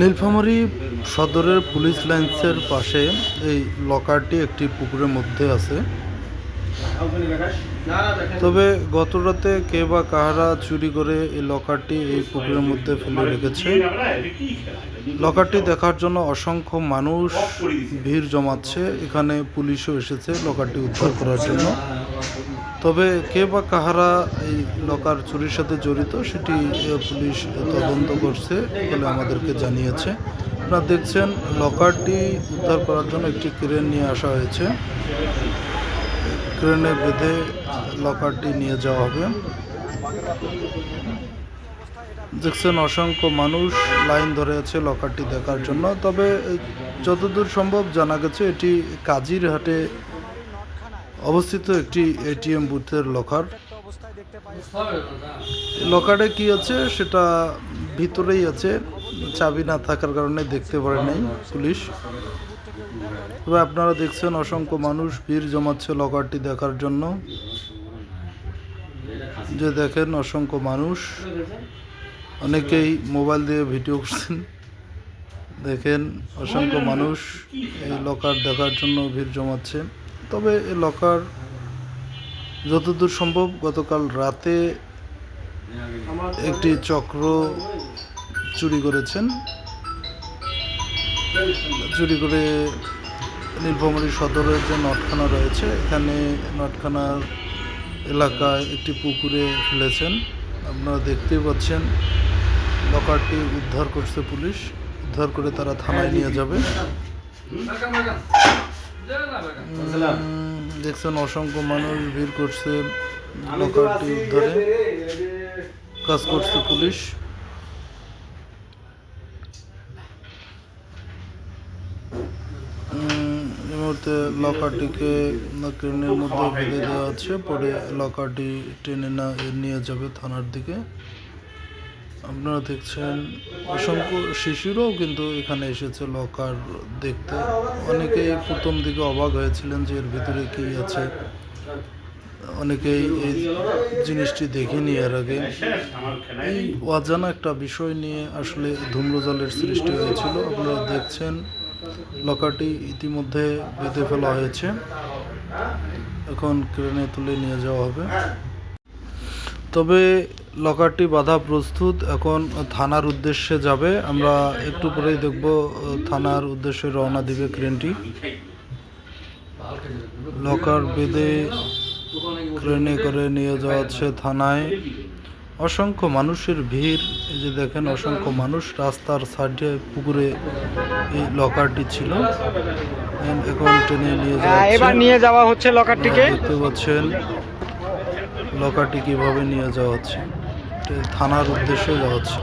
নীলফামারী সদরের পুলিশ লাইন্সের পাশে এই লকারটি একটি পুকুরের মধ্যে আছে। তবে গত রাতে কে বা কাহারা চুরি করে এই লকারটি এই পুকুরের মধ্যে ফেলে রেখেছে? লকারটি দেখার জন্য অসংখ্য মানুষ ভিড় জমাচ্ছে। এখানে পুলিশও এসেছে লকারটি উদ্ধার করার জন্য। তবে কে বা কাহারা এই লকার চুরির সাথে জড়িত সেটি পুলিশ তদন্ত করছে বলে আমাদেরকে জানিয়েছে। আপনারা দেখছেন, লকারটি উদ্ধার করার জন্য একটি ক্রেন নিয়ে আসা হয়েছে। ক্রেনে বেঁধে লকারটি নিয়ে যাওয়া হবে। দেখছেন, অসংখ্য মানুষ লাইন ধরে আছে লকারটি দেখার জন্য। তবে যতদূর সম্ভব জানা গেছে, এটি কাজিরহাটে অবস্থিত একটি এটিএম বুথের লকার লকারে কি আছে? সেটা ভিতরেই আছে। চাবি না থাকার কারণে দেখতে পারে নাই পুলিশ। তবে আপনারা দেখছেন অসংখ্য মানুষ ভিড় জমাচ্ছে লকারটি দেখার জন্য। যে দেখেন অসংখ্য মানুষ। অনেকেই মোবাইল দিয়ে ভিডিও করছেন। দেখেন অসংখ্য মানুষ এই লকার দেখার জন্য ভিড় জমাচ্ছে। তবে এই লকার যতদূর সম্ভব গতকাল রাতে একটি চক্র চুরি করেছেন। চুরি করে নীলফামারী সদরের যে নটখানা রয়েছে, এখানে নটখানার এলাকায় একটি পুকুরে ফেলেছেন। আপনারা দেখতেই পাচ্ছেন, লকারটি উদ্ধার করছে পুলিশ। উদ্ধার করে তারা থানায় নিয়ে যাবে। দেখছেন অসংখ্য মানুষ ভিড় করছে লকারটি উদ্ধারে কাজ করছে পুলিশ। এই মুহূর্তে লকারটিকে ক্রেনের মধ্যে বেঁধে দেওয়া আছে পরে লকারটি টেনে না নিয়ে যাবে থানার দিকে। আপনারা দেখছেন অসংখ্য শিশুরাও কিন্তু এখানে এসেছে লকার দেখতে। অনেকেই প্রথম দিকে অবাক হয়েছিলেন যে এর ভিতরে কী আছে। অনেকেই এই জিনিসটি দেখেনি এর আগে। এই অজানা একটা বিষয় নিয়ে আসলে ধূম্রজলের সৃষ্টি হয়েছিল। আপনারা দেখছেন লকারটি ইতিমধ্যে বেঁধে ফেলা হয়েছে। এখন ক্রেনে তুলে নিয়ে যাওয়া হবে। তবে লকারটি বাধা প্রস্তুত। এখন থানার উদ্দেশ্যে যাবে। আমরা একটু পরেই দেখব থানার উদ্দেশ্যে রওনা দিবে ক্রেনটি। লকার বেঁধে ক্রেনে করে নিয়ে যাওয়া হচ্ছে থানায়। অসংখ্য মানুষের ভিড়। এই যে দেখেন অসংখ্য মানুষ রাস্তার সাইডে পুকুরে এই লকারটি ছিল। এখন ট্রেনে নিয়ে যাওয়া হ্যাঁ, এবার। নিয়ে যাওয়া হচ্ছে লকারটিকে। দেখতে পাচ্ছেন লকারটি কীভাবে নিয়ে যাওয়া হচ্ছে। থানার উদ্দেশ্যে যাওয়া হচ্ছে।